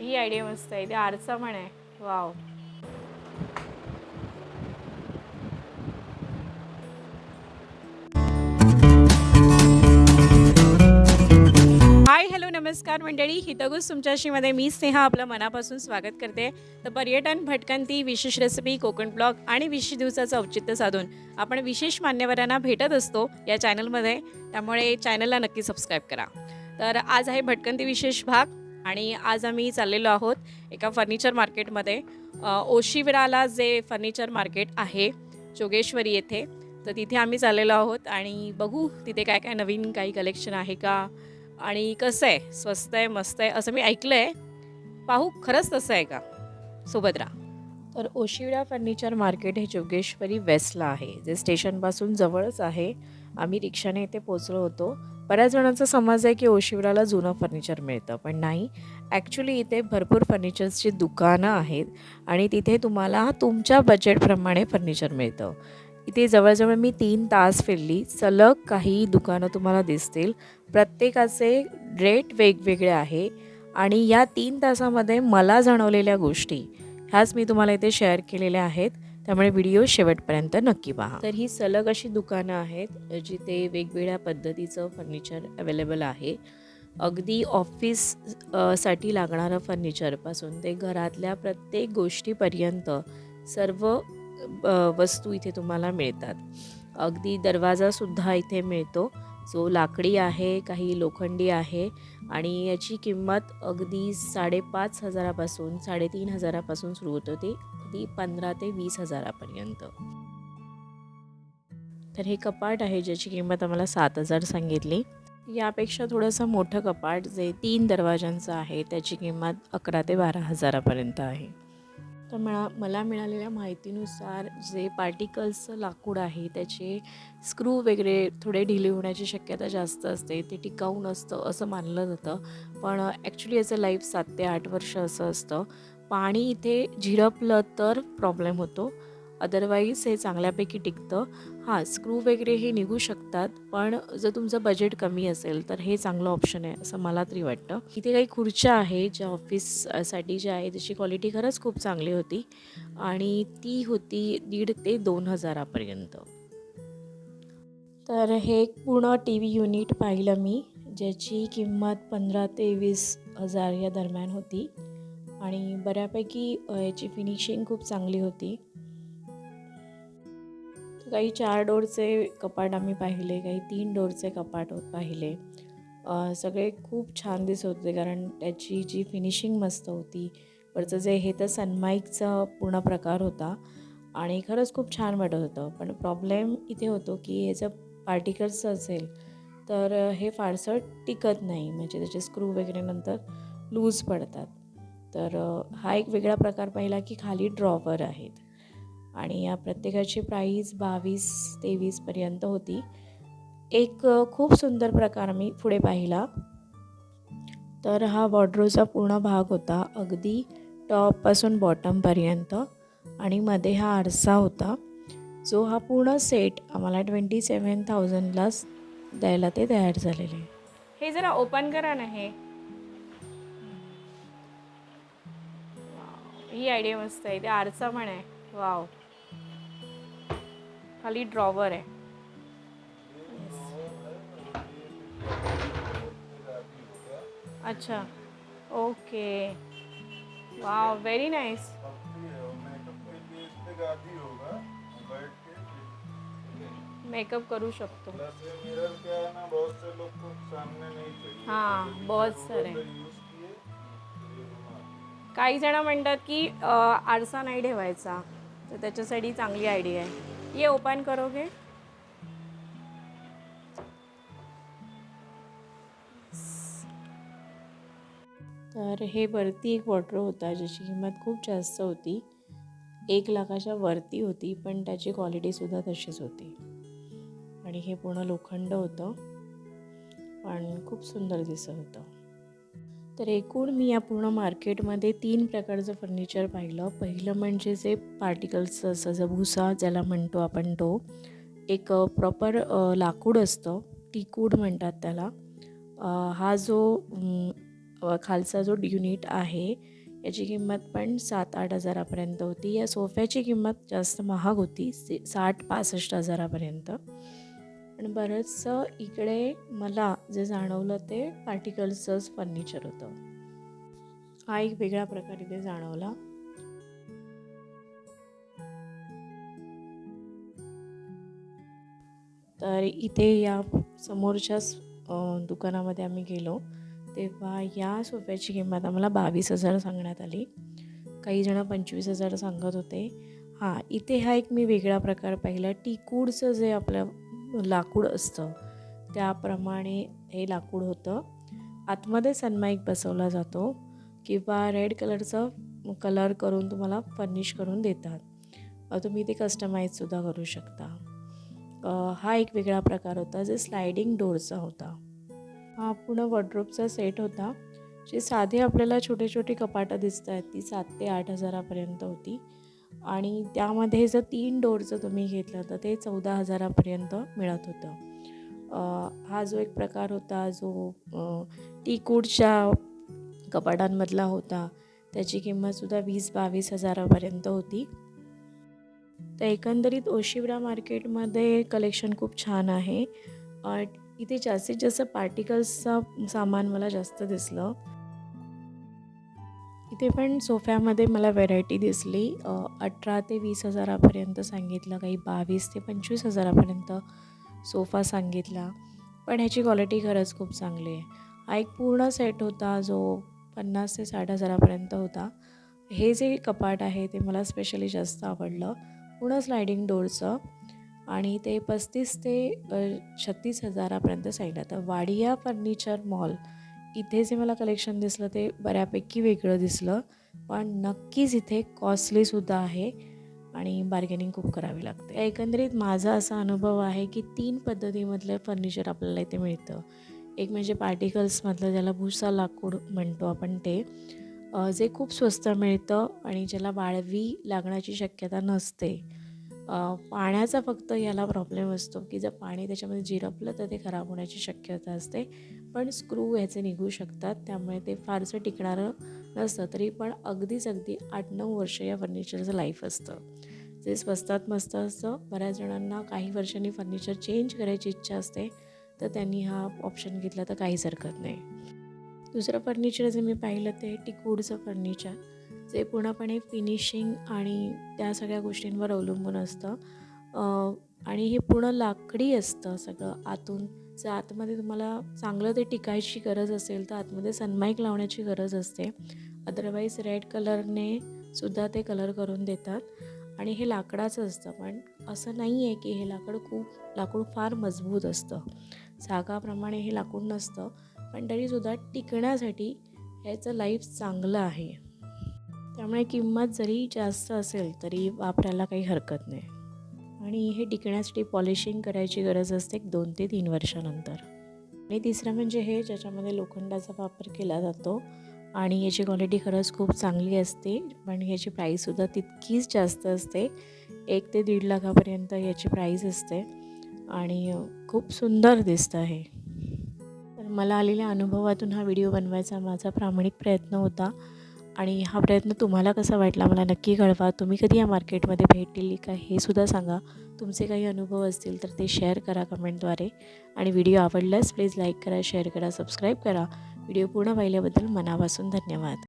ही idea मस्त आहे. ते आरसा पण आहे. वाव हाय हॅलो नमस्कार मंडळी. हितगुज तुमच्याशीमध्ये मी स्नेहा आपलं मनापासून स्वागत करते. तर पर्यटन भटकंती विशेष रेसिपी कोकण ब्लॉग आणि विशेष दिवसाचं औचित्य साधून आपण विशेष मान्यवरांना भेटत असतो या चॅनलमध्ये त्यामुळे चॅनलला नक्की सबस्क्राईब करा. तर आज आहे भटकंती विशेष भाग. आणि आज आम्ही चाललेलो आहोत एका फर्निचर मार्केटमध्ये ओशिवराला जे फर्निचर मार्केट आहे जोगेश्वरी येथे तर तिथे आम्ही चाललेलो आहोत आणि बघू तिथे काय काय नवीन काही कलेक्शन आहे का आणि कसं आहे स्वस्त आहे मस्त आहे असं मी ऐकलं आहे पाहू खरंच तसं आहे का? सोबत राहा. तर ओशिवडा फर्निचर मार्केट हे जोगेश्वरी वेस्टला आहे. जे स्टेशनपासून जवळच आहे. आम्ही रिक्षाने इथे पोचलो होतो. बऱ्याच जणांचा समज आहे की ओशिवडाला जुनं फर्निचर मिळतं. पण नाही ॲक्च्युली इथे भरपूर फर्निचर्सची दुकानं आहेत आणि तिथे तुम्हाला तुमच्या बजेटप्रमाणे फर्निचर मिळतं. इथे जवळजवळ मी तीन तास फिरली. सलग काही दुकानं तुम्हाला दिसतील. प्रत्येकाचे रेट वेगवेगळे आहे. आणि या तीन तासामध्ये मला जाणवलेल्या गोष्टी ह्याच मी तुम्हाला इथे शेअर केलेल्या आहेत. त्यामुळे व्हिडिओ शेवटपर्यंत नक्की पहा. तर ही सलग अशी दुकानं आहेत जिथे वेगवेगळ्या पद्धतीचं फर्निचर अवेलेबल आहे. अगदी ऑफिससाठी लागणारं फर्निचरपासून ते घरातल्या प्रत्येक गोष्टीपर्यंत सर्व वस्तू इथे तुम्हाला मिळतात. अगदी दरवाजासुद्धा इथे मिळतो. जो लाकडी आहे काही लोखंडी आहे आणि याची किंमत अगदी साडेपाच हजारापासून साडेतीन हजारापासून सुरू होत. होती अगदी पंधरा ते वीस हजारापर्यंत. तर हे कपाट आहे ज्याची किंमत आम्हाला सात हजार सांगितली. यापेक्षा थोडंसं मोठं कपाट जे तीन दरवाजांचं आहे त्याची किंमत अकरा ते बारा हजारापर्यंत आहे. तर मला मला मिळालेल्या माहितीनुसार जे पार्टिकल्सचं लाकूड आहे त्याचे स्क्रू वगैरे थोडे ढिले होण्याची शक्यता जास्त असते ते टिकाऊ नसतं असं मानलं जातं. पण ॲक्च्युली याचं लाईफ सात ते आठ वर्ष असं असतं. पाणी इथे झिरपलं तर प्रॉब्लेम होतो. अदरवाईज हे चांगल्यापैकी टिकतं. हां स्क्रू वगैरे हे निघू शकतात पण जर तुमचं बजेट कमी असेल तर हे चांगलं ऑप्शन आहे असं मला तरी वाटतं. इथे काही खुर्च्या आहे ज्या ऑफिससाठी ज्या आहे त्याची क्वालिटी खरंच खूप चांगली होती. आणि ती होती दीड ते दोन हजारापर्यंत. तर हे एक पूर्ण टी व्ही युनिट पाहिलं मी ज्याची किंमत पंधरा ते वीस हजार या दरम्यान होती. आणि बऱ्यापैकी याची फिनिशिंग खूप चांगली होती. काही चार डोरचे कपाट आम्ही पाहिले काही तीन डोरचे कपाट पाहिले. सगळे खूप छान दिसत होते कारण त्याची जी फिनिशिंग मस्त होती. वरचं जे हे तर सनमाईकचा पूर्ण प्रकार होता आणि खरंच खूप छान वाटत होतं. पण प्रॉब्लेम इथे होतो की याचं पार्टिकल्सचं असेल तर हे फारसं टिकत नाही. म्हणजे त्याचे स्क्रू वगैरे नंतर लूज पडतात. तर हा एक वेगळा प्रकार पाहिला की खाली ड्रॉवर आहेत. आणि या प्रत्येकाची प्राईज बावीस तेवीसपर्यंत होती. एक खूप सुंदर प्रकार मी पुढे पाहिला. तर हा वॉर्ड्रोचा पूर्ण भाग होता अगदी टॉपपासून बॉटमपर्यंत आणि मध्ये हा आरसा होता जो हा पूर्ण सेट आम्हाला ट्वेंटी सेवन थाउजंडलाच द्यायला ते तयार झालेले. हे जरा ओपन करा ना हे. ही आयडिया मस्त आहे. ते आरसा पण आहे. वाव. खाली ड्रॉवर आहे. अच्छा. Okay. Wow very nice makeup करू शकतो. हाँ बहुत सारे. काही जण म्हणतात की आरसा नाही ठेवायचा. तर त्याच्यासाठी चांगली आयडिया आहे. ये ओपन करोगे। तर हे वरती एक वॉटर होता ज्याची किंमत खूप जास्त होती. एक लाखाच्या वरती होती पण त्याची क्वालिटीसुद्धा तशीच होती. आणि हे पूर्ण लोखंड होतं. पण खूप सुंदर दिसत होतं. तर एकूण मी या पूर्ण मार्केटमध्ये तीन प्रकारचं फर्निचर पाहिलं. पहिलं म्हणजे जे पार्टिकल्सचं असं जर भुसा ज्याला म्हणतो आपण तो एक प्रॉपर लाकूड असतं टिकूड म्हणतात त्याला. हा जो खालचा जो युनिट आहे याची किंमत पण सात आठ हजारापर्यंत होती. या सोफ्याची किंमत जास्त महाग होती से साठ पासष्ट हजारापर्यंत. पण बरंचसं इकडे मला जे जाणवलं ते पार्टिकल्सचंच फर्निचर होतं. हा एक वेगळा प्रकार इथे जाणवला. तर इथे या समोरच्याच दुकानामध्ये आम्ही गेलो. तेव्हा या सोफ्याची किंमत आम्हाला बावीस हजार सांगण्यात आली. काही जण पंचवीस हजार सांगत होते. हां इथे हा एक मी वेगळा प्रकार पाहिला. टिकूडचं जे आपलं लाकूड असतं. त्याप्रमाणे हे लाकूड होतं. आतमध्ये सनमाईक बसवला जातो किंवा रेड कलरचं कलर करून तुम्हाला फर्निश करून देतात. तुम्ही ते कस्टमाईजसुद्धा करू शकता. हा एक वेगळा प्रकार होता जे स्लायडिंग डोअरचा होता. हा पूर्ण वॉर्ड्रोबचा सेट होता जे साधे आपल्याला छोटे छोटे कपाटं दिसत आहेत ती सात ते आठ हजारापर्यंत होती. आणि त्यामध्ये जर तीन डोअरचं तुम्ही घेतलं तर ते चौदा हजारापर्यंत मिळत होतं. हा जो एक प्रकार होता जो टीकूडच्या कपाटांमधला होता त्याची किंमतसुद्धा वीस बावीस हजारापर्यंत होती. तर एकंदरीत ओशिवरा मार्केटमध्ये कलेक्शन खूप छान आहे. इथे जास्तीत जास्त पार्टिकल्सचा सामान मला जास्त दिसलं. इथे पण सोफ्यामध्ये मला व्हेरायटी दिसली. अठरा ते वीस हजारापर्यंत सांगितलं काही बावीस ते पंचवीस हजारापर्यंत सोफा सांगितला. पण ह्याची क्वालिटी खरंच खूप चांगली आहे. हा एक पूर्ण सेट होता जो पन्नास ते साठ हजारापर्यंत होता. हे जे कपाट आहे ते मला स्पेशली जास्त आवडलं. पूर्ण स्लायडिंग डोअरचं आणि ते पस्तीस ते छत्तीस हजारापर्यंत सांगितलं तर वाडिया फर्निचर मॉल इथे जे मला कलेक्शन दिसलं ते बऱ्यापैकी वेगळं दिसलं पण नक्कीच इथे कॉस्टलीसुद्धा आहे आणि बार्गेनिंग खूप करावी लागते. एकंदरीत माझा असा अनुभव आहे की तीन पद्धतीमधलं फर्निचर आपल्याला इथे मिळतं. एक म्हणजे पार्टिकल्समधलं ज्याला भुसा लाकूड म्हणतो आपण ते जे खूप स्वस्त मिळतं आणि ज्याला वाळवी लागण्याची शक्यता नसते. पाण्याचा फक्त याला प्रॉब्लेम असतो की जर पाणी त्याच्यामध्ये जिरपलं तर ते खराब होण्याची शक्यता असते. पण स्क्रू ह्याचे निघू शकतात त्यामुळे ते फारसं टिकणारं नसतं. तरी पण अगदीच अगदी आठ नऊ वर्ष या फर्निचरचं लाईफ असतं. जे स्वस्तात मस्त असतं बऱ्याच जणांना काही वर्षांनी फर्निचर चेंज करायची इच्छा असते तर त्यांनी हा ऑप्शन घेतला तर काहीच हरकत नाही. दुसरं फर्निचर जे मी पाहिलं ते टिकूडचं फर्निचर जे पूर्णपणे फिनिशिंग आणि त्या सगळ्या गोष्टींवर अवलंबून असतं. आणि हे पूर्ण लाकडी असतं सगळं आतून. जर आतमध्ये तुम्हाला चांगलं ते टिकायची गरज असेल तर आतमध्ये सनमाईक लावण्याची गरज असते. अदरवाईज रेड कलरने सुद्धा ते कलर करून देतात. आणि हे लाकडाचं असतं पण असं नाही आहे की हे लाकड खूप लाकूड फार मजबूत असतं. सागाप्रमाणे हे लाकूड नसतं पण तरीसुद्धा टिकण्यासाठी ह्याचं लाईफ चांगलं आहे. त्यामुळे किंमत जरी जास्त असेल तरी वापरायला काही हरकत नाही. आणि हे टिकण्यासाठी पॉलिशिंग करायची गरज असते एक दोन ते तीन वर्षानंतर. आणि तिसरं म्हणजे हे ज्याच्यामध्ये लोखंडाचा वापर केला जातो आणि याची क्वालिटी खरंच खूप चांगली असते पण याची प्राईससुद्धा तितकीच जास्त असते. एक ते दीड लाखापर्यंत याची प्राईस असते आणि खूप सुंदर दिसतं हे तर मला आलेल्या अनुभवातून हा व्हिडिओ बनवायचा माझा प्रामाणिक प्रयत्न होता. आणि हा प्रयत्न तुम्हाला कसा वाटला मला नक्की कळवा. तुम्ही कधी या मार्केटमध्ये भेट दिली का हे सुद्धा सांगा. तुमचे काही अनुभव असतील तर ते शेअर करा कमेंटद्वारे. आणि व्हिडिओ आवडल्यास प्लीज लाईक करा शेअर करा सबस्क्राईब करा. व्हिडिओ पूर्ण पाहिल्याबद्दल मनापासून धन्यवाद.